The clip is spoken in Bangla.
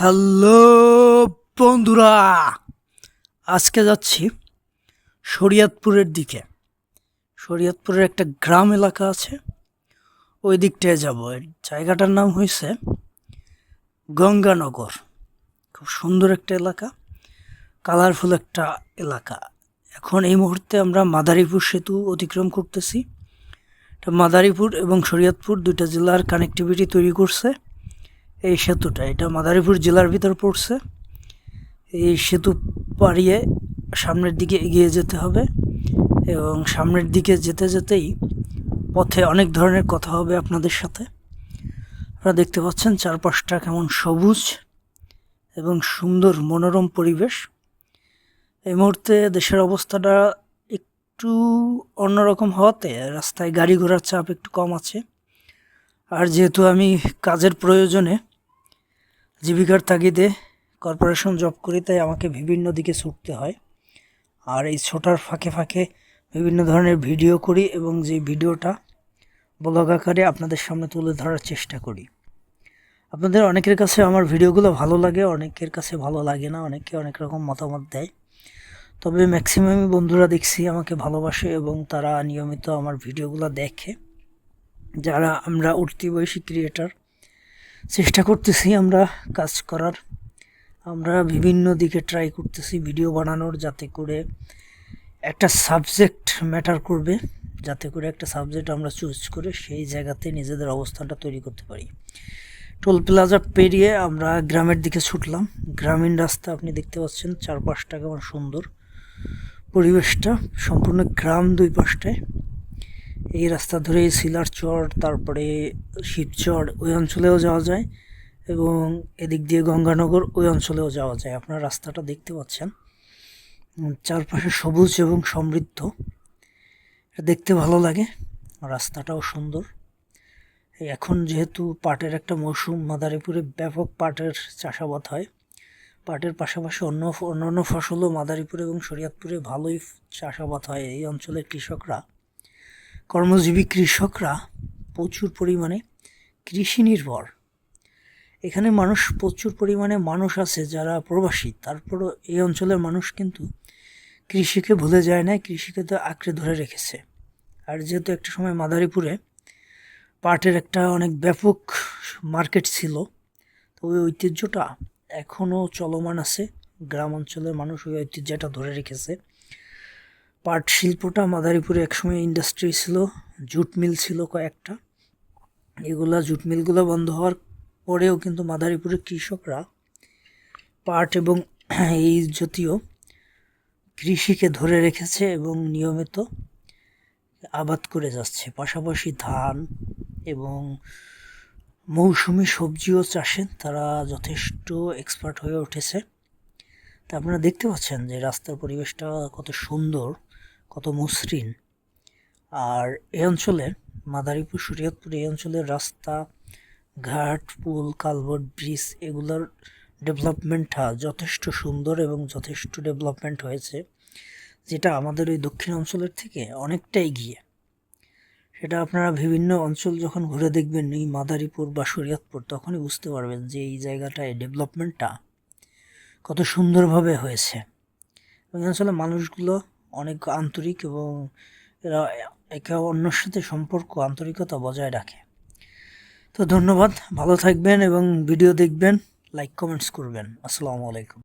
হ্যালো বন্ধুরা, আজকে যাচ্ছি শরীয়তপুরের দিকে। শরীয়তপুরের একটা গ্রাম এলাকা আছে, ওই দিকটায় যাব। জায়গাটার নাম হয়েছে গঙ্গানগর। খুব সুন্দর একটা এলাকা, কালারফুল একটা এলাকা। এখন এই মুহূর্তে আমরা মাদারীপুর সেতু অতিক্রম করতেছি। মাদারীপুর এবং শরীয়তপুর দুইটা জেলার কানেক্টিভিটি তৈরি করছে। এই সেতুটা, এটা মাদারীপুর জেলার ভিতর পড়ছে। এই সেতু পাড়িয়ে সামনের দিকে এগিয়ে যেতে হবে এবং সামনের দিকে যেতে যেতেই পথে অনেক ধরনের কথা হবে আপনাদের সাথে। আপনারা দেখতে পাচ্ছেন চারপাশটা কেমন সবুজ এবং সুন্দর মনোরম পরিবেশ। এই মুহূর্তে দেশের অবস্থাটা একটু অন্যরকম হওয়াতে রাস্তায় গাড়ি ঘোড়ার চাপ একটু কম আছে। আর যেহেতু আমি কাজের প্রয়োজনে জীবিকার তাগিদে কর্পোরেশন জব করি, তাই আমাকে বিভিন্ন দিকে ছুটতে হয়। আর এই ছোটার ফাঁকে ফাঁকে বিভিন্ন ধরনের ভিডিও করি এবং যে ভিডিওটা ব্লগ আকারে আপনাদের সামনে তুলে ধরার চেষ্টা করি। আপনাদের অনেকের কাছে আমার ভিডিওগুলো ভালো লাগে, অনেকের কাছে ভালো লাগে না, অনেকে অনেক রকম মতামত দেয়। তবে ম্যাক্সিমামই বন্ধুরা দেখছি আমাকে ভালোবাসে এবং তারা নিয়মিত আমার ভিডিওগুলো দেখে। যারা আমরা উঠতি বয়সী ক্রিয়েটার চেষ্টা করতেছি আমরা কাজ করার। আমরা বিভিন্ন দিকে ট্রাই করতেছি ভিডিও বানানোর যাতে করে একটা সাবজেক্ট ম্যাটার করবে, যাতে করে একটা সাবজেক্ট আমরা চুজ করে সেই জায়গাতে নিজেদের অবস্থানটা তৈরি করতে পারি। টোল প্লাজা পেরিয়ে আমরা গ্রামের দিকে ছুটলাম। গ্রামীণ রাস্তা আপনি দেখতে পাচ্ছেন, চারপাশটা কেমন সুন্দর। পরিবেশটা সম্পূর্ণ গ্রাম দুই পাশটায়। এই রাস্তা ধরে শিলার চর, তারপরে শিবচর ওই অঞ্চলেও যাওয়া যায় এবং এদিক দিয়ে গঙ্গানগর ওই অঞ্চলেও যাওয়া যায়। আপনার রাস্তাটা দেখতে পাচ্ছেন। চারপাশে সবুজ এবং সমৃদ্ধ। দেখতে ভালো লাগে। রাস্তাটাও সুন্দর। এখন যেহেতু পাটের একটা মৌসুম, মাদারীপুরে ব্যাপক পাটের চাষাবাদ হয়। পাটের পাশাপাশি অন্য অন্যান্য ফসলও মাদারীপুরে এবং শরীয়তপুরে ভালোই চাষাবাদ হয়। এই অঞ্চলের কৃষকরা কর্মজীবী কৃষকরা প্রচুর পরিমাণে কৃষি নির্ভর। এখানে মানুষ প্রচুর পরিমাণে মানুষ আছে যারা প্রবাসী, তারপরও এই অঞ্চলের মানুষ কিন্তু কৃষিকে ভুলে যায় না, কৃষিকে তো আঁকড়ে ধরে রেখেছে। আর যেহেতু একটা সময় মাদারীপুরে পাটের একটা অনেক ব্যাপক মার্কেট ছিল, তো ওই ঐতিহ্যটা এখনও চলমান আছে। গ্রাম অঞ্চলের মানুষ ওই ঐতিহ্যটা ধরে রেখেছে। পাট শিল্পটা মাদারীপুরে একসময় ইন্ডাস্ট্রি ছিল, জুট মিল ছিল কয়েকটা। এগুলা জুট মিলগুলো বন্ধ হওয়ার পরেও কিন্তু মাদারীপুরের কৃষকরা পাট এবং এই জাতীয় কৃষিকে ধরে রেখেছে এবং নিয়মিত আবাদ করে যাচ্ছে। পাশাপাশি ধান এবং মৌসুমি সবজিও চাষে তারা যথেষ্ট এক্সপার্ট হয়ে উঠেছে। তা আপনারা দেখতে পাচ্ছেন যে রাস্তার পরিবেশটা কত সুন্দর। কত মসৃণ। আর এই অঞ্চলের মাদারীপুর, শরীয়তপুর, এই অঞ্চলের রাস্তা, ঘাট, পুল, কালভার্ট, ব্রিজ, এগুলোর ডেভেলপমেন্টটা যথেষ্ট সুন্দর এবং যথেষ্ট ডেভেলপমেন্ট হয়েছে, যেটা আমাদের ওই দক্ষিণ অঞ্চলের থেকে অনেকটা এগিয়ে। সেটা আপনারা বিভিন্ন অঞ্চল যখন ঘুরে দেখবেন, এই মাদারীপুর বা শরীয়তপুর, তখনই বুঝতে পারবেন যে এই জায়গাটায় ডেভেলপমেন্টটা কত সুন্দরভাবে হয়েছে। এবং এই অঞ্চলের মানুষগুলো অনেক আন্তরিক এবং এরা একে অন্যের সাথে সম্পর্ক, আন্তরিকতা বজায় রাখে। তো ধন্যবাদ, ভালো থাকবেন এবং ভিডিও দেখবেন লাইক কমেন্টস করবেন। আসসালামু আলাইকুম।